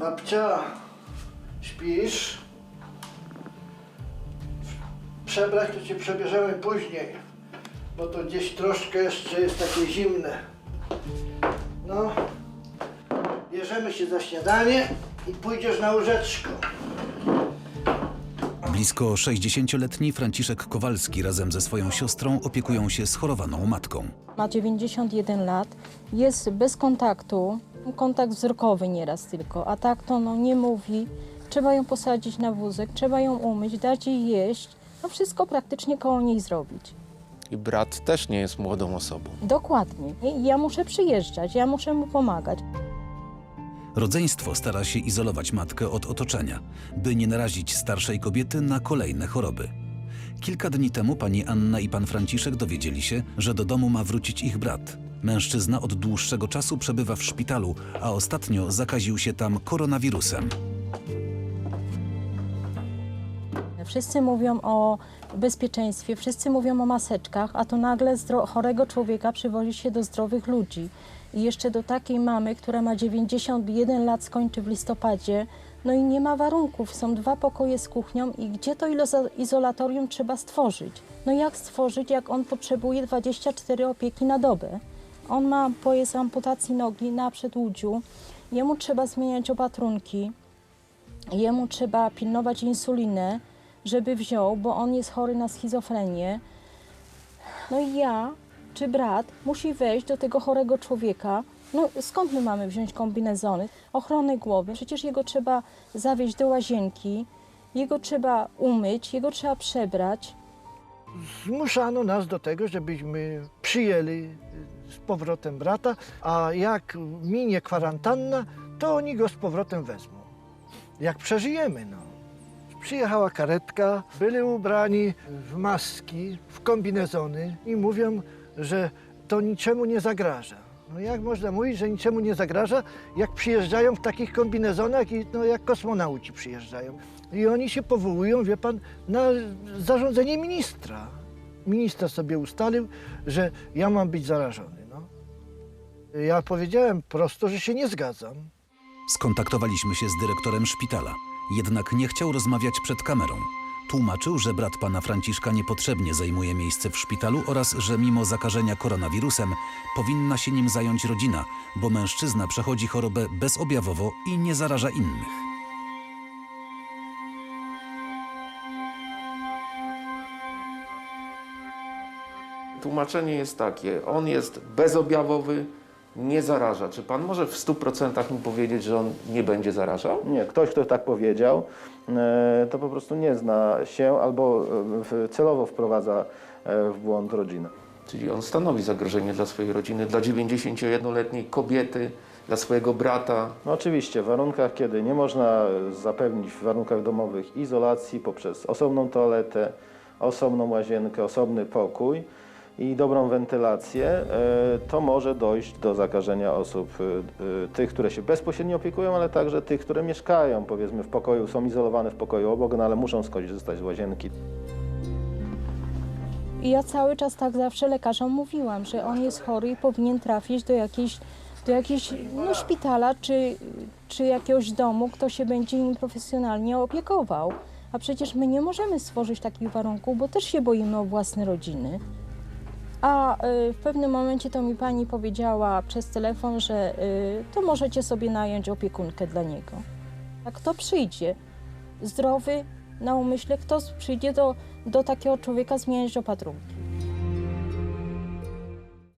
Babcia, śpisz? Przebrać to cię przebierzemy później, bo to gdzieś troszkę jeszcze jest takie zimne. No, bierzemy się za śniadanie i pójdziesz na łóżeczko. Blisko 60-letni Franciszek Kowalski razem ze swoją siostrą opiekują się schorowaną matką. Ma 91 lat, jest bez kontaktu, kontakt wzrokowy nieraz tylko, a tak to no, nie mówi. Trzeba ją posadzić na wózek, trzeba ją umyć, dać jej jeść, no wszystko praktycznie koło niej zrobić. I brat też nie jest młodą osobą. Dokładnie. I ja muszę przyjeżdżać, ja muszę mu pomagać. Rodzeństwo stara się izolować matkę od otoczenia, by nie narazić starszej kobiety na kolejne choroby. Kilka dni temu pani Anna i pan Franciszek dowiedzieli się, że do domu ma wrócić ich brat. Mężczyzna od dłuższego czasu przebywa w szpitalu, a ostatnio zakaził się tam koronawirusem. Wszyscy mówią o bezpieczeństwie, wszyscy mówią o maseczkach, a to nagle chorego człowieka przywozi się do zdrowych ludzi. I jeszcze do takiej mamy, która ma 91 lat, skończy w listopadzie, no i nie ma warunków. Są dwa pokoje z kuchnią i gdzie to izolatorium trzeba stworzyć? No jak stworzyć, jak on potrzebuje 24 opieki na dobę? On ma pojazd amputacji nogi na przedłudziu, jemu trzeba zmieniać opatrunki, jemu trzeba pilnować insulinę, żeby wziął, bo on jest chory na schizofrenię. No i ja, czy brat, musi wejść do tego chorego człowieka. No skąd my mamy wziąć kombinezony? Ochrony głowy. Przecież jego trzeba zawieźć do łazienki, jego trzeba umyć, jego trzeba przebrać. Zmuszano nas do tego, żebyśmy przyjęli z powrotem brata, a jak minie kwarantanna, to oni go z powrotem wezmą. Jak przeżyjemy, no. Przyjechała karetka, byli ubrani w maski, w kombinezony i mówią, że to niczemu nie zagraża. No jak można mówić, że niczemu nie zagraża, jak przyjeżdżają w takich kombinezonach i no, jak kosmonauci przyjeżdżają. I oni się powołują, wie pan, na zarządzenie ministra. Minister sobie ustalił, że ja mam być zarażony. No. Ja powiedziałem prosto, że się nie zgadzam. Skontaktowaliśmy się z dyrektorem szpitala, jednak nie chciał rozmawiać przed kamerą. Tłumaczył, że brat pana Franciszka niepotrzebnie zajmuje miejsce w szpitalu oraz że mimo zakażenia koronawirusem powinna się nim zająć rodzina, bo mężczyzna przechodzi chorobę bezobjawowo i nie zaraża innych. Tłumaczenie jest takie, on jest bezobjawowy, nie zaraża. Czy pan może w 100% mi powiedzieć, że on nie będzie zarażał? Nie, ktoś, kto tak powiedział, e, to po prostu nie zna się albo e, celowo wprowadza e, w błąd rodzinę. Czyli on stanowi zagrożenie dla swojej rodziny, dla 91-letniej kobiety, dla swojego brata. No oczywiście w warunkach, kiedy nie można zapewnić w warunkach domowych izolacji poprzez osobną toaletę, osobną łazienkę, osobny pokój i dobrą wentylację, e, to może dojść do zakażenia osób, e, e, tych, które się bezpośrednio opiekują, ale także tych, które mieszkają powiedzmy w pokoju, są izolowane w pokoju obok, no ale muszą skorzystać z łazienki. Ja cały czas tak zawsze lekarzom mówiłam, że on jest chory i powinien trafić do jakiejś, do jakiejś no, szpitala czy, czy jakiegoś domu, kto się będzie nim profesjonalnie opiekował. A przecież my nie możemy stworzyć takich warunków, bo też się boimy o własne rodziny. A y, w pewnym momencie to mi pani powiedziała przez telefon, że y, to możecie sobie nająć opiekunkę dla niego. A kto przyjdzie? Zdrowy, na umyśle, kto przyjdzie do, do takiego człowieka zmieniać opatrunki?